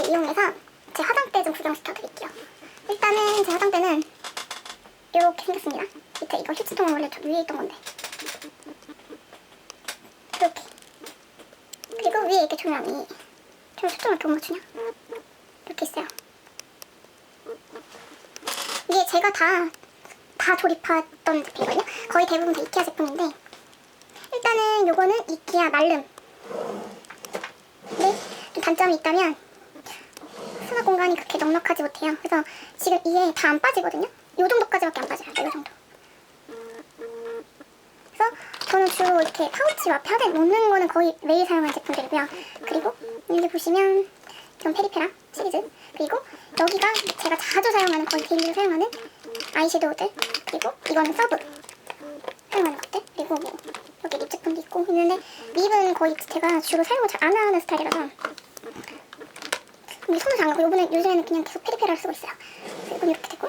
이거를 이용해서 제 화장대 좀 구경시켜 드릴게요. 일단은 제 화장대는 이렇게 생겼습니다. 밑에 이거 휴지통은 원래 저 위에 있던 건데 이렇게 그리고 위에 이렇게 조명이 좀 초점을 못 맞추냐 이렇게 있어요. 이게 제가 다, 다 조립했던 제품이거든요. 거의 대부분 다 이케아 제품인데 일단은 요거는 이케아 말름 근데 좀 단점이 있다면 공간이 그렇게 넉넉하지 못해요. 그래서 지금 이게 다 안 빠지거든요. 요 정도까지밖에 안 빠져요. 요 정도. 그래서 저는 주로 이렇게 파우치 앞에 하대 놓는 거는 거의 매일 사용하는 제품들이고요. 그리고 여기 보시면 이건 페리페라 시리즈 그리고 여기가 제가 자주 사용하는 거의 데일리로 사용하는 아이섀도우들 그리고 이거는 서브 사용하는 것들 그리고 뭐 여기 립 제품도 있고 있는데 립은 거의 제가 주로 사용을 잘 안 하는 스타일이라서 손을 안 가고 요번에 요즘에는 그냥 계속 페리페라를 쓰고 있어요 그리고 이렇게 되고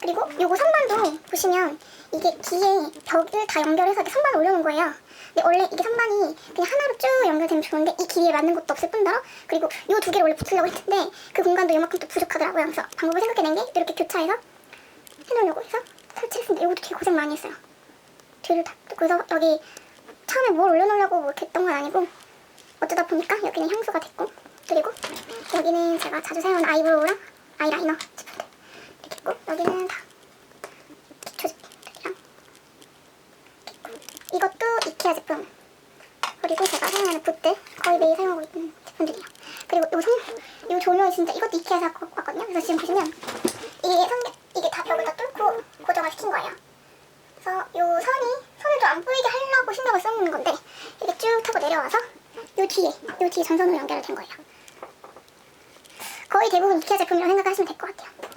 그리고 요거 선반도 보시면 이게 귀에 벽을 다 연결해서 이렇게 선반을 올려놓은 거예요. 근데 원래 이게 선반이 그냥 하나로 쭉 연결되면 좋은데 이 길이에 맞는 것도 없을 뿐더러 그리고 요 두 개를 원래 붙이려고 했는데 그 공간도 요만큼 또 부족하더라고요. 그래서 방법을 생각해낸 게 이렇게 교차해서 해놓으려고 해서 설치했습니다. 이것도 되게 고생 많이 했어요. 뒤를 다 그래서 여기 처음에 뭘 올려놓으려고 뭐 했던 건 아니고 어쩌다 보니까 여기는 향수가 됐고 그리고 여기는 제가 자주 사용하는 아이브로우랑 아이라이너 제품들 이렇게 있고 여기는 다 기초 제품들이랑 있고 이것도 이케아 제품. 그리고 제가 사용하는 붓들 거의 매일 사용하고 있는 제품들이에요. 그리고 요 성, 요 조명이 진짜 이것도 이케아에서 갖고 왔거든요. 그래서 지금 보시면 이게 성게 이게 다 벽을 다 뚫고 고정을 시킨 거예요. 그래서 요 선이 선을 좀 안 보이게 하려고 신경을 써놓는 건데 이렇게 쭉 타고 내려와서 요 뒤에 요 뒤에 전선으로 연결이 된 거예요 거의 대부분 이케아 제품이라고 생각하시면 될 것 같아요